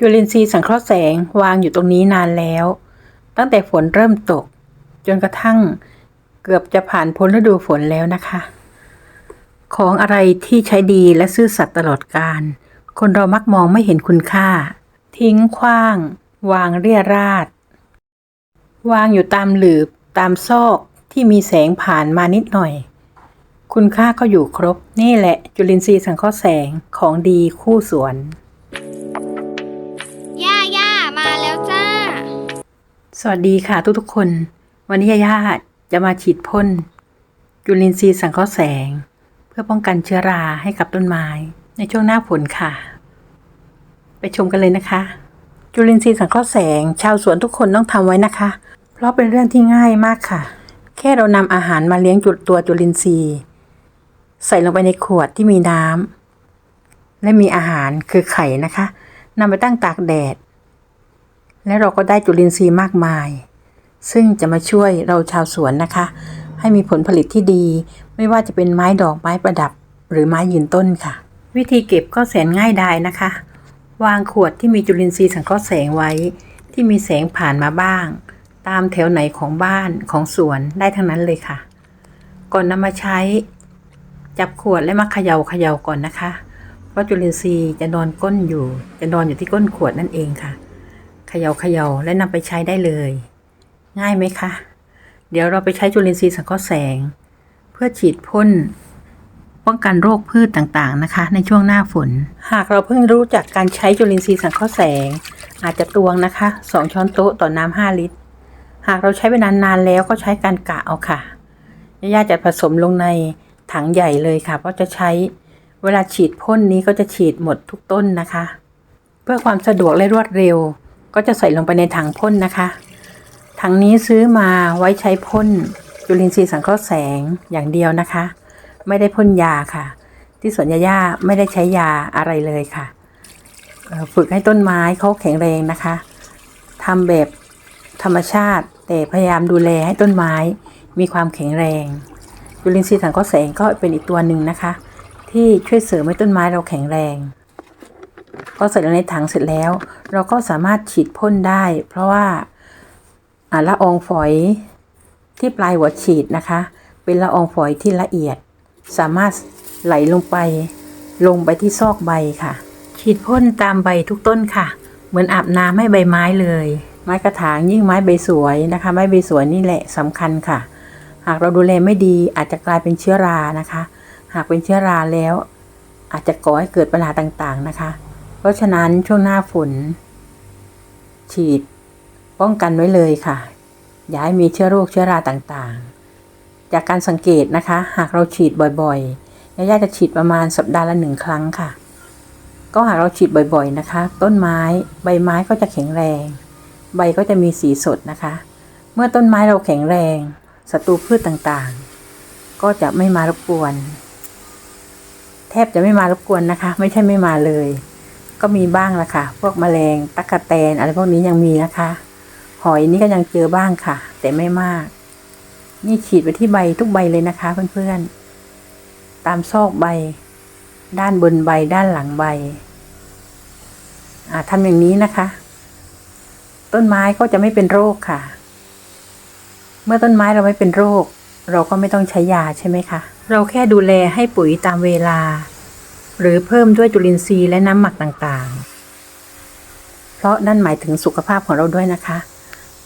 จุลินทรีย์สังเคราะห์แสงวางอยู่ตรงนี้นานแล้ว ตั้งแต่ฝนเริ่มตก จนกระทั่งเกือบจะผ่านพ้นฤดูฝนแล้วนะคะ ของอะไรที่ใช้ดีและซื่อสัตย์ตลอดการ คนเรามักมองไม่เห็นคุณค่า ทิ้งขว้าง วางเรียราดวางอยู่ตามหลืบตามซอกที่มีแสงผ่านมานิดหน่อย คุณค่าก็อยู่ครบนี่แหละจุลินทรีย์สังเคราะห์แสงของดีคู่สวน สวัสดีค่ะทุกๆคน วันนี้ย่าจะมาฉีดพ่นจุลินทรีย์สังเคราะห์แสง เพื่อป้องกันเชื้อราให้กับต้นไม้ ในช่วงหน้าฝนค่ะ ไปชมกันเลยนะคะ จุลินทรีย์สังเคราะห์แสง ชาวสวนทุกคนต้องทำไว้นะคะ เพราะเป็นเรื่องที่ง่ายมากค่ะ แค่เรานำอาหารมาเลี้ยงจุดตัวจุลินทรีย์ ใส่ลงไปในขวดที่มีน้ำและมีอาหารคือไข่นะคะนำไปตั้งตากแดด และเราก็ได้จุลินทรีย์มากมาย ซึ่งจะมาช่วยเราชาวสวนนะคะ ให้มีผลผลิตที่ดี ไม่ว่าจะเป็นไม้ดอกไม้ประดับ หรือไม้ยืนต้นค่ะ วิธีเก็บก็แสนง่ายดายนะคะ วางขวดที่มีจุลินทรีย์สังเคราะห์แสงไว้ ที่มีแสงผ่านมาบ้าง ตามแถวไหนของบ้านของสวนได้ทั้งนั้นเลยค่ะ ก่อนนำมาใช้ จับขวดและมาเขย่าเขย่าก่อนนะคะ เพราะจุลินทรีย์จะนอนก้นอยู่ จะนอนอยู่ที่ก้นขวดนั่นเองค่ะ ย่าเขย่าและนำไปใช้ได้เลย ง่ายไหมคะ เดี๋ยวเราไปใช้จุลินทรีย์สังเคราะห์แสง เพื่อฉีดพ่นป้องกันโรคพืชต่างๆนะคะ ในช่วงหน้าฝน หากเราเพิ่งรู้จักการใช้จุลินทรีย์สังเคราะห์แสง อาจจะตวงนะคะ 2 ช้อนโต๊ะต่อน้ำ5ลิตร หากเราใช้ไปนานๆแล้วก็ใช้การกะเอาค่ะย่าจะผสมลงในถังใหญ่เลยค่ะ เพราะจะใช้เวลาฉีดพ่นนี้ก็จะฉีดหมดทุกต้นนะคะ เพื่อความสะดวกและรวดเร็ว ก็จะใส่ลงไปในถังพ่นนะคะถังนี้ซื้อมาไว้ใช้พ่นจุลินทรีย์สังเคราะห์แสงอย่างเดียวนะคะ ไม่ได้พ่นยาค่ะ ที่สวนยาย่าไม่ได้ใช้ยาอะไรเลยค่ะฝึกให้ต้นไม้เขาแข็งแรงนะคะทำแบบธรรมชาติ แต่พยายามดูแลให้ต้นไม้มีความแข็งแรงจุลินทรีย์สังเคราะห์แสงก็เป็นอีกตัวหนึ่งนะคะ ที่ช่วยเสริมให้ต้นไม้เราแข็งแรง ก็ใส่ลงในถังเสร็จแล้ว เราก็สามารถฉีดพ่นได้ เพราะว่าละอองฝอยที่ปลายหัวฉีดนะคะ เป็นละอองฝอยที่ละเอียด สามารถไหลลงไป ลงไปที่ซอกใบค่ะ ฉีดพ่นตามใบทุกต้นค่ะ เหมือนอาบน้ำให้ใบไม้เลย ไม้กระถางยิ่งไม้ใบสวยนะคะ ไม้ใบสวยนี่แหละสำคัญค่ะ หากเราดูแลไม่ดีอาจจะกลายเป็นเชื้อรานะคะ หากเป็นเชื้อราแล้ว อาจจะก่อให้เกิดปัญหาต่างๆนะคะ ราะฉะนั้นช่วงหน้าฝน ฉีดป้องกันไว้เลยค่ะ อย่าให้มีเชื้อโรคเชื้อราต่างๆ จากการสังเกตนะคะ หากเราฉีดบ่อยๆย่าจะฉีดประมาณสัปดาห์ละหนึ่งครั้งค่ะ ก็หากเราฉีดบ่อยๆนะคะ ต้นไม้ใบไม้ก็จะแข็งแรง ใบก็จะมีสีสดนะคะ เมื่อต้นไม้เราแข็งแรงศัตรูพืชต่างๆ ก็จะไม่มารบกวน แทบจะไม่มารบกวนนะคะ ไม่ใช่ไม่มาเลย ก็มีบ้างละค่ะ พวกแมลงตั๊กแตน อะไรพวกนี้ยังมีนะคะ หอยนี่ก็ยังเจอบ้างค่ะ แต่ไม่มาก นี่ฉีดไปที่ใบทุกใบเลยนะคะเพื่อนๆ ตามซอกใบ ด้านบนใบด้านหลังใบอ่าทำอย่างนี้นะคะ ต้นไม้ก็จะไม่เป็นโรคค่ะ เมื่อต้นไม้เราไม่เป็นโรค เราก็ไม่ต้องใช้ยาใช่ไหมคะ เราแค่ดูแลให้ปุ๋ยตามเวลา หรือเพิ่มด้วยจุลินทรีย์และน้ำหมักต่างๆ เพราะนั่นหมายถึงสุขภาพของเราด้วยนะคะ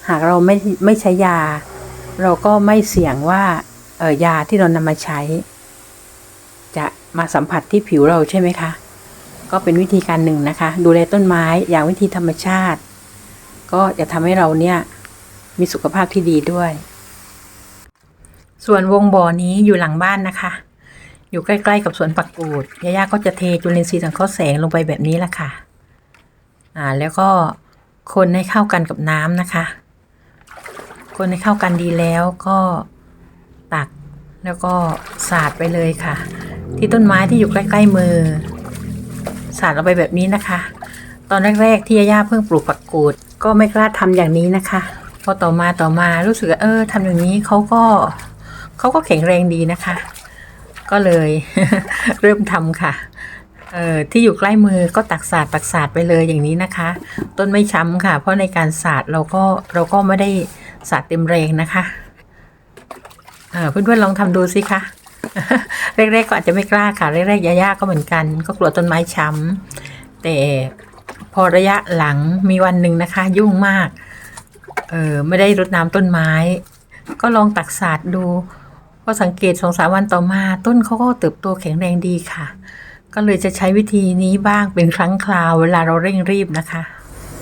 หากเราไม่ไม่ใช้ยา เราก็ไม่เสี่ยงว่าเออยาที่เรานำมาใช้ จะมาสัมผัสที่ผิวเราใช่ไหมคะ ก็เป็นวิธีการหนึ่งนะคะ ดูแลต้นไม้อย่างวิธีธรรมชาติ ก็จะทำให้เราเนี่ยมีสุขภาพที่ดีด้วย ส่วนวงบ่อนี้อยู่หลังบ้านนะคะ อยู่ใกล้ๆกับสวนปักกูดย่าๆก็จะเทจุลินทรีย์สังเคราะห์แสงลงไปแบบนี้แหละค่ะ อ่า แล้วก็คนให้เข้ากันกับน้ำนะคะ คนให้เข้ากันดีแล้วก็ตักแล้วก็สาดไปเลยค่ะ ที่ต้นไม้ที่อยู่ใกล้ ๆมือ สาดลงไปแบบนี้นะคะ ตอนแรกๆที่ย่าๆเพิ่งปลูกปักกูด ก็ไม่กล้าทำอย่างนี้นะคะพอต่อมาต่อมารู้สึกว่าเออทำอย่างนี้เขาก็เขาก็แข็งแรงดีนะคะ ก็เลยเริ่มทำค่ะเอ่อที่อยู่ใกล้มือก็ตักสาดตักสาดไปเลยอย่างนี้นะคะ ต้นไม่ช้ำค่ะ เพราะในการสาดเราก็เราก็ไม่ได้สาดเต็มแรงนะคะเเพื่อนๆลองทำดูสิคะแรกๆก็อาจจะไม่กล้าค่ะ แรกๆยาๆก็เหมือนกัน ก็กลัวต้นไม้ช้ำแต่พอระยะหลังมีวันหนึ่งนะคะ ยุ่งมากเออไม่ได้รดน้ำต้นไม้ ก็ลองตักสาด ดูก็สังเกตสองสามวันต่อมา ต้นเขาก็เติบโตแข็งแรงดีค่ะ ก็เลยจะใช้วิธีนี้บ้างเป็นครั้งคราวเวลาเราเร่งรีบนะคะ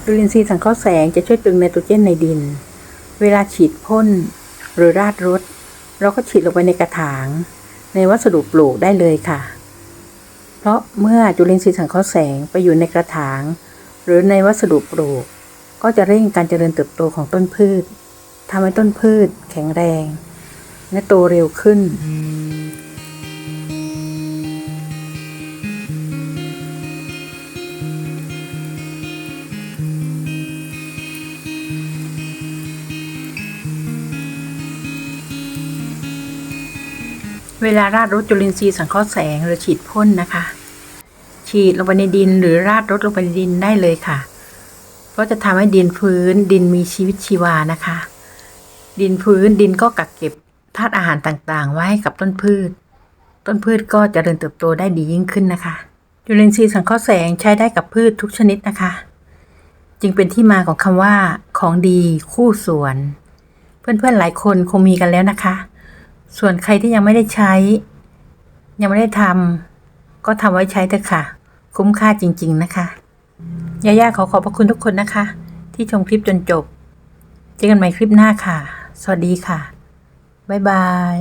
จุลินทรีย์สังเคราะห์แสงจะช่วยตึงไนโตรเจนในดิน เวลาฉีดพ่นหรือราดรถ เราก็ฉีดลงไปในกระถาง ในวัสดุปลูกได้เลยค่ะ เพราะเมื่อจุลินทรีย์สังเคราะห์แสงไปอยู่ในกระถาง หรือในวัสดุปลูก ก็จะเร่งการเจริญเติบโตของต้นพืชทำให้ต้นพืชแข็งแรง และโตเร็วขึ้น เวลาราดรถจุลินทรีย์สังเคราะห์แสงหรือฉีดพ่นนะคะ ฉีดลงไปในดินหรือราดรถลงไปในดินได้เลยค่ะก็จะทำให้ดินฟื้นดินมีชีวิตชีวานะคะ ดินฟื้นดินก็กักเก็บ ธาตุอาหารต่างๆ ไว้ให้กับต้นพืช ต้นพืชก็จเจริญเติบโตได้ดียิ่งขึ้นนะคะจุลินทรีย์สังเคราะห์แสงใช้ได้กับพืชทุกชนิดนะคะ จึงเป็นที่มาของคำว่า ของดีคู่สวน เพื่อนๆหลายคนคงมีกันแล้วนะคะ ส่วนใครที่ยังไม่ได้ใช้ ยังไม่ได้ทำก็ทำไว้ใช้เถอะค่ะ คุ้มค่าจริง ๆนะคะย่าย่าขอขอบพระคุณทุกคนนะคะ ที่ชมคลิปจนจบ เจอกันใหม่คลิปหน้าค่ะ สวัสดีค่ะ บ๊ายบาย